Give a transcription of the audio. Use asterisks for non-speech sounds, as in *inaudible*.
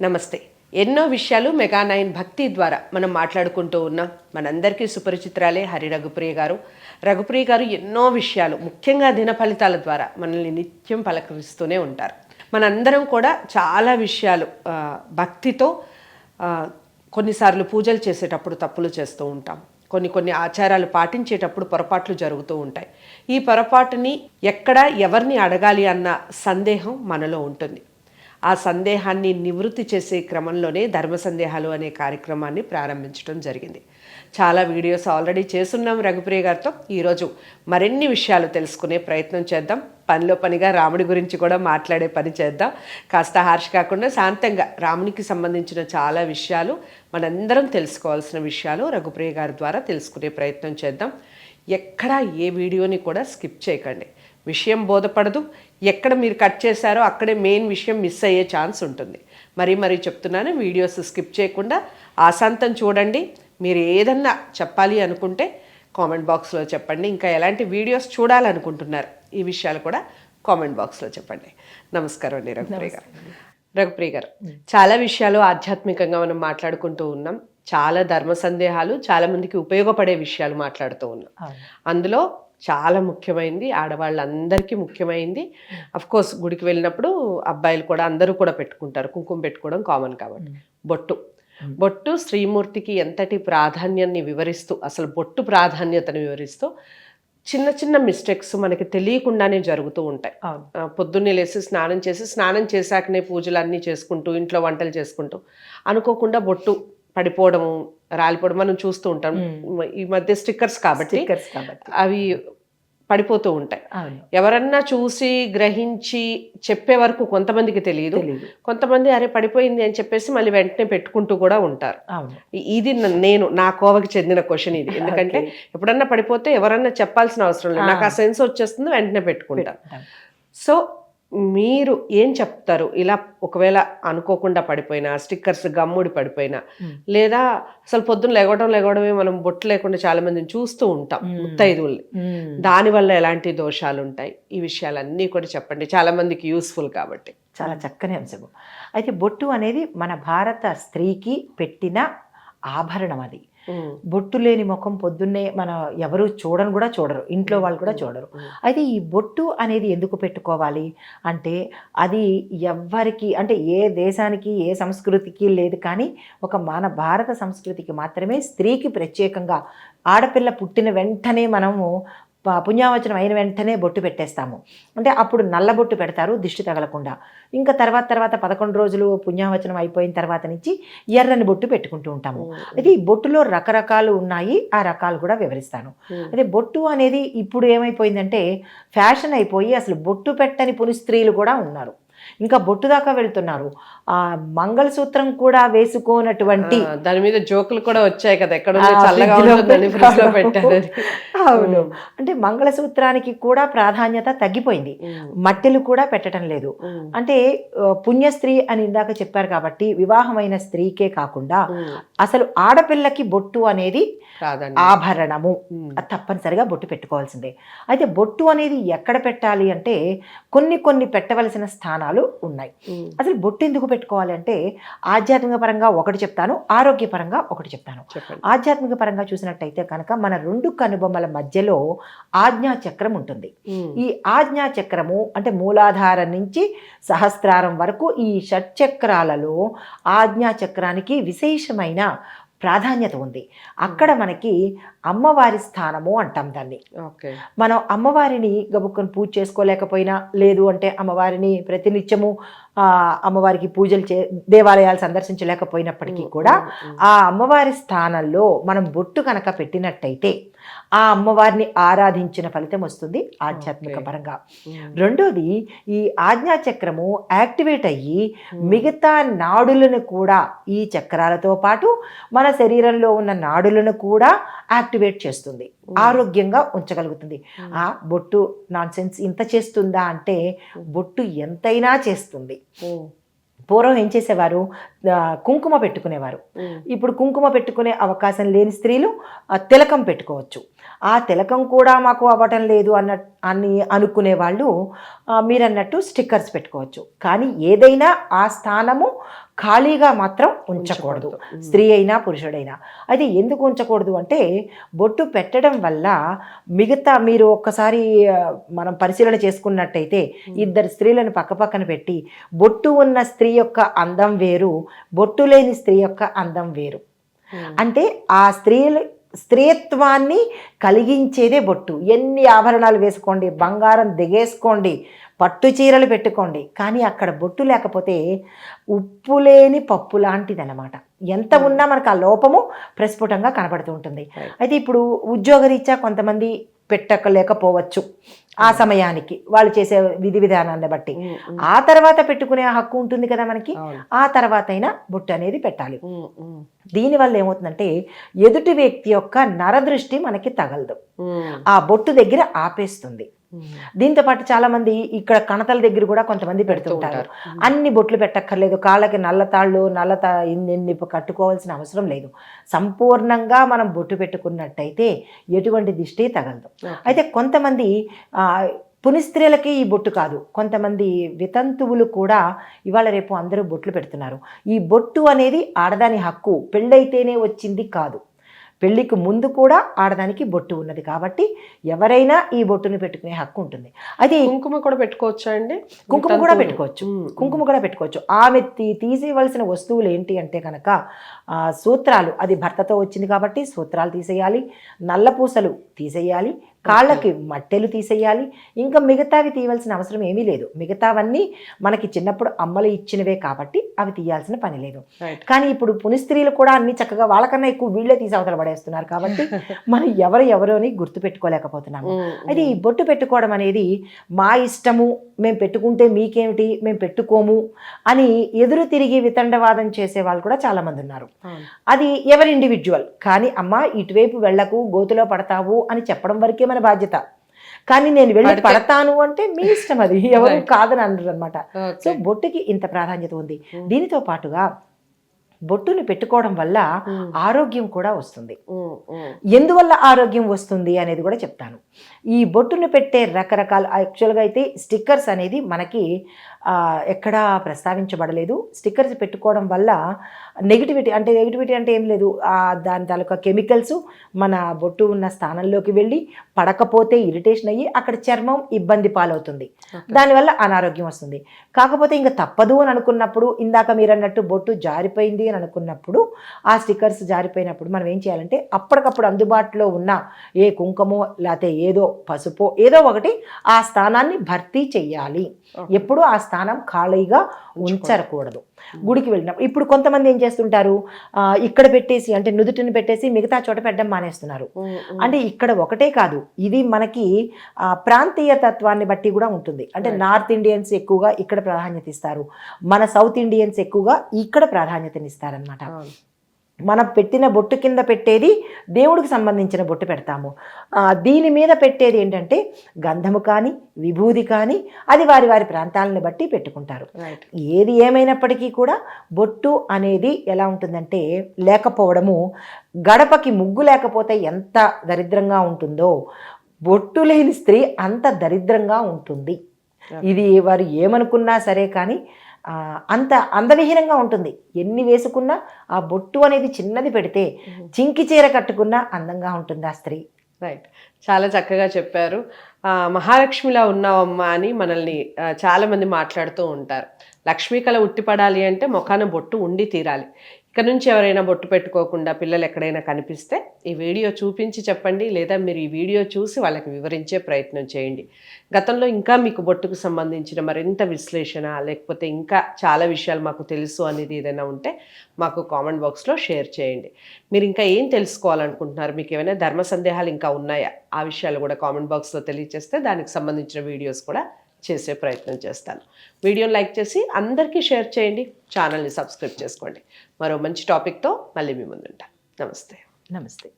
నమస్తే. ఎన్నో విషయాలు మెగానైన్ భక్తి ద్వారా మనం మాట్లాడుకుంటూ ఉన్నాం. మనందరికీ సుపరిచిత్రాలే హరి రఘుప్రియ గారు. రఘుప్రియ గారు ఎన్నో విషయాలు ముఖ్యంగా దిన ఫలితాల ద్వారా మనల్ని నిత్యం పలకరిస్తూనే ఉంటారు. మనందరం కూడా చాలా విషయాలు భక్తితో కొన్నిసార్లు పూజలు చేసేటప్పుడు తప్పులు చేస్తూ ఉంటాం. కొన్ని కొన్ని ఆచారాలు పాటించేటప్పుడు పొరపాట్లు జరుగుతూ ఉంటాయి. ఈ పొరపాటుని ఎక్కడ ఎవరిని అడగాలి అన్న సందేహం మనలో ఉంటుంది. ఆ సందేహాన్ని నివృత్తి చేసే క్రమంలోనే ధర్మ సందేహాలు అనే కార్యక్రమాన్ని ప్రారంభించడం జరిగింది. చాలా వీడియోస్ ఆల్రెడీ చేస్తున్నాం రఘుప్రియ గారితో. ఈరోజు మరిన్ని విషయాలు తెలుసుకునే ప్రయత్నం చేద్దాం. పనిలో పనిగా రాముడి గురించి కూడా మాట్లాడే పని చేద్దాం. కాస్త హార్ష్ కాకుండా శాంతంగా రామునికి సంబంధించిన చాలా విషయాలు మనందరం తెలుసుకోవాల్సిన విషయాలు రఘుప్రియ గారి ద్వారా తెలుసుకునే ప్రయత్నం చేద్దాం. ఎక్కడా ఏ వీడియోని కూడా స్కిప్ చేయకండి. విషయం బోధపడదు. ఎక్కడ మీరు కట్ చేశారో అక్కడే మెయిన్ విషయం మిస్ అయ్యే ఛాన్స్ ఉంటుంది. మరీ మరీ చెప్తున్నాను వీడియోస్ స్కిప్ చేయకుండా ఆశాంతం చూడండి. మీరు ఏదన్నా చెప్పాలి అనుకుంటే కామెంట్ బాక్స్లో చెప్పండి. ఇంకా ఎలాంటి వీడియోస్ చూడాలనుకుంటున్నారు ఈ విషయాలు కూడా కామెంట్ బాక్స్లో చెప్పండి. నమస్కారం అండి రఘుప్రియ గారు. రఘుప్రియ గారు చాలా విషయాలు ఆధ్యాత్మికంగా మనం మాట్లాడుకుంటూ ఉన్నాం. చాలా ధర్మ సందేహాలు చాలా మందికి ఉపయోగపడే విషయాలు మాట్లాడుతూ ఉన్నాం. అందులో చాలా ముఖ్యమైనది ఆడవాళ్ళందరికీ ముఖ్యమైనది అఫ్ కోర్స్ గుడికి వెళ్ళినప్పుడు అబ్బాయిలు కూడా అందరూ కూడా పెట్టుకుంటారు. కుంకుమ పెట్టుకోవడం కామన్ కాబట్టి. బొట్టు. బొట్టు శ్రీమూర్తికి ఎంతటి ప్రాధాన్యాన్ని వివరిస్తూ అసలు బొట్టు ప్రాధాన్యతను వివరిస్తూ చిన్న చిన్న మిస్టేక్స్ మనకి తెలియకుండానే జరుగుతూ ఉంటాయి. పొద్దున్నే లేసి స్నానం చేసి స్నానం చేశాకనే పూజలు అన్నీ చేసుకుంటూ ఇంట్లో వంటలు చేసుకుంటూ అనుకోకుండా బొట్టు పడిపోవడము రాలిపోవడం మనం చూస్తూ ఉంటాం. ఈ మధ్య స్టిక్కర్స్ కాబట్టి అవి పడిపోతూ ఉంటాయి. ఎవరన్నా చూసి గ్రహించి చెప్పే వరకు కొంతమందికి తెలియదు. కొంతమంది అరే పడిపోయింది అని చెప్పేసి మళ్ళీ వెంటనే పెట్టుకుంటూ కూడా ఉంటారు. ఇది నేను నా కోవకి చెందిన క్వశ్చన్ ఇది. ఎందుకంటే. ఎప్పుడన్నా పడిపోతే ఎవరన్నా చెప్పాల్సిన అవసరం లేదు. నాకు ఆ సెన్స్ వచ్చేస్తుంది వెంటనే పెట్టుకుంటా. సో మీరు ఏం చెప్తారు? ఇలా ఒకవేళ అనుకోకుండా పడిపోయినా స్టిక్కర్స్ గమ్ముడి పడిపోయినా. లేదా అసలు పొద్దున్న లేగడం లేగడమే మనం బొట్టు లేకుండా చాలా మందిని చూస్తూ ఉంటాం. ముత్తైదువుల్ని. దానివల్ల ఎలాంటి దోషాలు ఉంటాయి ఈ విషయాలన్నీ కూడా చెప్పండి. చాలా మందికి యూస్ఫుల్ కాబట్టి. చాలా చక్కని అంశము. అయితే బొట్టు అనేది మన భారత స్త్రీకి పెట్టిన ఆభరణం అది. బొట్టు లేని ముఖం పొద్దున్నే మన ఎవరు చూడను కూడా చూడరు. ఇంట్లో వాళ్ళు కూడా చూడరు. అయితే ఈ బొట్టు అనేది ఎందుకు పెట్టుకోవాలి అంటే అది ఎవ్వరికి అంటే ఏ దేశానికి ఏ సంస్కృతికి లేదు కానీ ఒక మన భారత సంస్కృతికి మాత్రమే స్త్రీకి ప్రత్యేకంగా ఆడపిల్ల పుట్టిన వెంటనే మనము పుణ్యావచనం అయిన వెంటనే బొట్టు పెట్టేస్తాము. అంటే అప్పుడు నల్ల బొట్టు పెడతారు దిష్టి తగలకుండా. ఇంకా తర్వాత తర్వాత పదకొండు రోజులు పుణ్యావచనం అయిపోయిన తర్వాత నుంచి ఎర్రని బొట్టు పెట్టుకుంటూ ఉంటాము. అయితే ఈ బొట్టులో రకరకాలు ఉన్నాయి ఆ రకాలు కూడా వివరిస్తాను. అదే బొట్టు అనేది ఇప్పుడు ఏమైపోయిందంటే ఫ్యాషన్ అయిపోయి అసలు బొట్టు పెట్టని పుని స్త్రీలు కూడా ఉన్నారు. ఇంకా బొట్టు దాకా వెళ్తున్నారు. ఆ మంగళసూత్రం కూడా వేసుకోనటువంటి దాని మీద జోకులు కూడా వచ్చాయి కదా. ఎక్కడ అవును. అంటే మంగళసూత్రానికి కూడా ప్రాధాన్యత తగ్గిపోయింది. మట్టెలు కూడా పెట్టడం లేదు. అంటే ఆ, పుణ్యస్త్రీ అని ఇందాక చెప్పారు కాబట్టి వివాహమైన స్త్రీకే కాకుండా అసలు ఆడపిల్లకి బొట్టు అనేది ఆభరణము. తప్పనిసరిగా బొట్టు పెట్టుకోవాల్సిందే. అయితే బొట్టు అనేది ఎక్కడ పెట్టాలి అంటే కొన్ని కొన్ని పెట్టవలసిన స్థానాలు ఉన్నాయి ఉమ్. అసలు బొట్టు ఎందుకు పెట్టుకోవాలి అంటే ఆధ్యాత్మిక పరంగా ఒకటి చెప్తాను ఆరోగ్యపరంగా ఒకటి చెప్తాను ఆధ్యాత్మిక పరంగా చూసినట్టయితే కనుక మన రెండు కనుబొమ్మల మధ్యలో ఆజ్ఞా చక్రం ఉంటుంది. ఈ ఆజ్ఞా చక్రము అంటే మూలాధారం నుంచి సహస్రారం వరకు ఈ షట్చక్రాలలో ఆజ్ఞా చక్రానికి విశేషమైన ప్రాధాన్యత ఉంది. అక్కడ మనకి అమ్మవారి స్థానము అంటాం దాన్ని. ఓకే. మనం అమ్మవారిని గబుక్కుని పూజ చేసుకోలేకపోయినా లేదు అంటే అమ్మవారిని ప్రతినిత్యము అమ్మవారికి పూజలు చే దేవాలయాలు సందర్శించలేకపోయినప్పటికీ కూడా ఆ అమ్మవారి స్థానంలో మనం బొట్టు కనుక పెట్టినట్టయితే ఆ అమ్మవారిని ఆరాధించిన ఫలితం వస్తుంది ఆధ్యాత్మిక. పరంగా. రెండోది ఈ ఆజ్ఞా చక్రము యాక్టివేట్ అయ్యి మిగతా నాడులను కూడా ఈ చక్రాలతో పాటు మన శరీరంలో ఉన్న నాడులను కూడా యాక్టివేట్ చేస్తుంది ఆరోగ్యంగా ఉంచగలుగుతుంది. ఆ బొట్టు నాన్ సెన్స్ ఇంత చేస్తుందా అంటే బొట్టు ఎంతైనా చేస్తుంది. పూర్వం ఏం చేసేవారు? కుంకుమ పెట్టుకునేవారు. ఇప్పుడు కుంకుమ పెట్టుకునే అవకాశం లేని స్త్రీలు తిలకం పెట్టుకోవచ్చు. ఆ తిలకం కూడా మాకు అవ్వటం లేదు అన్న అని అనుకునే వాళ్ళు మీరన్నట్టు స్టిక్కర్స్ పెట్టుకోవచ్చు. కానీ ఏదైనా ఆ స్థానము ఖాళీగా మాత్రం ఉంచకూడదు. స్త్రీ అయినా పురుషుడైనా. అయితే ఎందుకు ఉంచకూడదు అంటే బొట్టు పెట్టడం వల్ల మిగతా మీరు ఒక్కసారి మనం పరిశీలన చేసుకున్నట్టయితే ఇద్దరు స్త్రీలను పక్కపక్కన పెట్టి బొట్టు ఉన్న స్త్రీ యొక్క అందం వేరు బొట్టు లేని స్త్రీ యొక్క అందం వేరు. అంటే ఆ స్త్రీలు స్త్రీత్వాన్ని కలిగించేదే బొట్టు. ఎన్ని ఆభరణాలు వేసుకోండి బంగారం దిగేసుకోండి పట్టు చీరలు పెట్టుకోండి కానీ అక్కడ బొట్టు లేకపోతే ఉప్పు లేని పప్పు లాంటిదన్నమాట. ఎంత ఉన్నా మనకు ఆ లోపము ప్రస్ఫుటంగా కనబడుతూ ఉంటుంది. అయితే ఇప్పుడు ఉద్యోగరీత్యా కొంతమంది పెట్టకలేకపోవచ్చు ఆ సమయానికి వాళ్ళు చేసే విధి విధానాన్ని బట్టి. ఆ తర్వాత పెట్టుకునే హక్కు ఉంటుంది కదా మనకి. ఆ తర్వాత అయినా బొట్టు అనేది పెట్టాలి. దీనివల్ల ఏమవుతుందంటే ఎదుటి వ్యక్తి యొక్క నరదృష్టి మనకి తగలదు. ఆ బొట్టు దగ్గర ఆపేస్తుంది. దీంతో పాటు చాలా మంది ఇక్కడ కణతల దగ్గర కూడా కొంతమంది పెడుతుంటారు. అన్ని బొట్లు పెట్టక్కర్లేదు. కాళ్ళకి నల్ల తాళ్ళు నల్ల తా ఇన్ని ఇన్ని కట్టుకోవాల్సిన అవసరం లేదు. సంపూర్ణంగా మనం బొట్టు పెట్టుకున్నట్టయితే ఎటువంటి దిష్టి తగలదు. అయితే కొంతమంది పునిస్త్రీలకి ఈ బొట్టు కాదు. కొంతమంది వితంతువులు కూడా ఇవాళ రేపు అందరూ బొట్లు పెడుతున్నారు. ఈ బొట్టు అనేది ఆడదాని హక్కు. పెళ్ళైతేనే వచ్చింది కాదు. పెళ్ళికి ముందు కూడా ఆడదానికి బొట్టు ఉన్నది కాబట్టి ఎవరైనా ఈ బొట్టుని పెట్టుకునే హక్కు ఉంటుంది. అయితే ఈ కుంకుమ కూడా పెట్టుకోవచ్చా అండి? కుంకుమ కూడా. పెట్టుకోవచ్చు. కుంకుమ కూడా పెట్టుకోవచ్చు. ఆమె తీసేయవలసిన వస్తువులు ఏంటి అంటే కనుక సూత్రాలు. అది భర్తతో వచ్చింది కాబట్టి సూత్రాలు తీసేయాలి. నల్ల పూసలు తీసేయాలి. కాళ్ళకి మట్టెలు తీసేయాలి. ఇంకా మిగతావి తీయవలసిన అవసరం ఏమీ లేదు. మిగతావన్నీ మనకి చిన్నప్పుడు అమ్మలు ఇచ్చినవే కాబట్టి అవి తీయాల్సిన పని లేదు. కానీ ఇప్పుడు పునిస్త్రీలు కూడా అన్ని చక్కగా వాళ్ళకన్నా ఎక్కువ వీళ్ళే తీసి అవతల పడేస్తున్నారు కాబట్టి *laughs* మనం ఎవరు ఎవరు అని గుర్తు పెట్టుకోలేకపోతున్నాము. అయితే ఈ బొట్టు పెట్టుకోవడం అనేది మా ఇష్టము మేము పెట్టుకుంటే మీకేమిటి మేము పెట్టుకోము అని ఎదురు తిరిగి వితండవాదం చేసే వాళ్ళు కూడా చాలా మంది ఉన్నారు. అది ఎవరి ఇండివిజువల్ కానీ అమ్మ ఇటువైపు వెళ్ళకు గోతులో పడతావు అని చెప్పడం వరకే మన బాధ్యత కానీ నేను వెళ్ళి పడితే- పడతాను అంటే మీ ఇష్టం అది *laughs* ఎవరు. కాదని అన్నారు అనమాట సో. బొట్టుకి ఇంత ప్రాధాన్యత ఉంది Hmm. దీనితో పాటుగా బొట్టుని పెట్టుకోవడం వల్ల Hmm. ఆరోగ్యం కూడా వస్తుంది ఉమ్, ఎందువల్ల ఆరోగ్యం వస్తుంది అనేది కూడా చెప్తాను ఈ బొట్టును పెట్టే రకరకాల యాక్చువల్గా అయితే స్టిక్కర్స్ అనేది మనకి ఎక్కడా ప్రస్తావించబడలేదు. స్టిక్కర్స్ పెట్టుకోవడం వల్ల నెగిటివిటీ అంటే నెగిటివిటీ అంటే ఏం లేదు. దాని తాలూకా కెమికల్స్ మన బొట్టు ఉన్న స్థానంలోకి వెళ్ళి పడకపోతే ఇరిటేషన్ అయ్యి అక్కడ చర్మం ఇబ్బంది పాలవుతుంది. దానివల్ల అనారోగ్యం వస్తుంది. కాకపోతే ఇంకా తప్పదు అని అనుకున్నప్పుడు ఇందాక మీరు అన్నట్టు బొట్టు జారిపోయింది అని అనుకున్నప్పుడు ఆ స్టిక్కర్స్ జారిపోయినప్పుడు మనం ఏం చేయాలంటే అప్పటికప్పుడు అందుబాటులో ఉన్న ఏ కుంకుమో లేకపోతే ఏదో పసుపో ఏదో ఒకటి ఆ స్థానాన్ని భర్తీ చెయ్యాలి Okay. ఎప్పుడు ఆ స్థానం ఖాళీగా ఉంచకూడదు గుడికి వెళ్ళినప్పుడు ఇప్పుడు కొంతమంది ఏం చేస్తుంటారు? ఇక్కడ పెట్టేసి అంటే నుదుటిని పెట్టేసి మిగతా చోట పెట్టడం మానేస్తున్నారు. అంటే ఇక్కడ ఒకటే కాదు ఇది మనకి ప్రాంతీయ తత్వాన్ని బట్టి కూడా ఉంటుంది. అంటే. నార్త్ ఇండియన్స్ ఎక్కువగా ఇక్కడ ప్రాధాన్యత ఇస్తారు. మన సౌత్ ఇండియన్స్ ఎక్కువగా ఇక్కడ ప్రాధాన్యతనిస్తారనమాట. మనం పెట్టిన బొట్టు కింద పెట్టేది దేవుడికి సంబంధించిన బొట్టు పెడతాము. దీని మీద పెట్టేది ఏంటంటే గంధము కానీ విభూది కానీ అది వారి వారి ప్రాంతాలను బట్టి పెట్టుకుంటారు. ఏది ఏమైనప్పటికీ కూడా బొట్టు అనేది ఎలా ఉంటుందంటే లేకపోవడము గడపకి ముగ్గు లేకపోతే ఎంత దరిద్రంగా ఉంటుందో బొట్టు లేని స్త్రీ అంత దరిద్రంగా ఉంటుంది. ఇది వారు ఏమనుకున్నా సరే కానీ అంత అందవిహీనంగా ఉంటుంది. ఎన్ని వేసుకున్నా ఆ బొట్టు అనేది చిన్నది పెడితే చింకి చీర కట్టుకున్నా అందంగా ఉంటుంది ఆ స్త్రీ. రైట్. చాలా చక్కగా చెప్పారు. ఆ, మహాలక్ష్మిలా ఉన్నావమ్మా అని మనల్ని ఆ, చాలా మంది మాట్లాడుతూ ఉంటారు. లక్ష్మీ కళ ఉట్టిపడాలి అంటే ముఖాన బొట్టు ఉండి తీరాలి. ఇక్కడ నుంచి ఎవరైనా బొట్టు పెట్టుకోకుండా పిల్లలు ఎక్కడైనా కనిపిస్తే ఈ వీడియో చూపించి చెప్పండి లేదా మీరు ఈ వీడియో చూసి వాళ్ళకి వివరించే ప్రయత్నం చేయండి. గతంలో ఇంకా మీకు బొట్టుకు సంబంధించిన మరింత విశ్లేషణ లేకపోతే ఇంకా చాలా విషయాలు మాకు తెలుసు అనేది ఏదైనా ఉంటే మాకు కామెంట్ బాక్స్లో షేర్ చేయండి. మీరు ఇంకా ఏం తెలుసుకోవాలనుకుంటున్నారు? మీకు ఏమైనా ధర్మ సందేహాలు ఇంకా ఉన్నాయా? ఆ విషయాలు కూడా కామెంట్ బాక్స్లో తెలియజేస్తే దానికి సంబంధించిన వీడియోస్ కూడా చేసే ప్రయత్నం చేస్తాను. వీడియోని లైక్ చేసి అందరికీ షేర్ చేయండి ఛానల్ని సబ్స్క్రైబ్ చేసుకోండి. మరో మంచి టాపిక్తో మళ్ళీ మీ ముందుంటాను నమస్తే. నమస్తే.